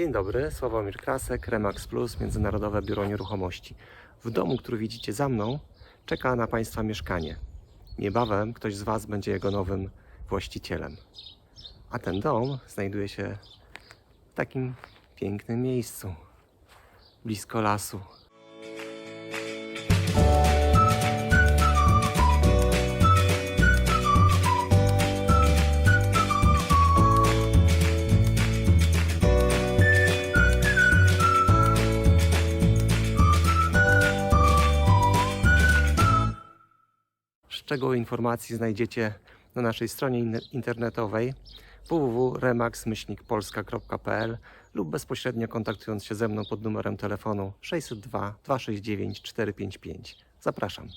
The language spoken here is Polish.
Dzień dobry, Sławomir Krasek, Remax Plus, Międzynarodowe Biuro Nieruchomości. W domu, który widzicie za mną, czeka na Państwa mieszkanie. Niebawem ktoś z Was będzie jego nowym właścicielem. A ten dom znajduje się w takim pięknym miejscu, blisko lasu. Szczegóły informacji znajdziecie na naszej stronie in- internetowej www.remax-polska.pl lub bezpośrednio kontaktując się ze mną pod numerem telefonu 602 269 455. Zapraszam.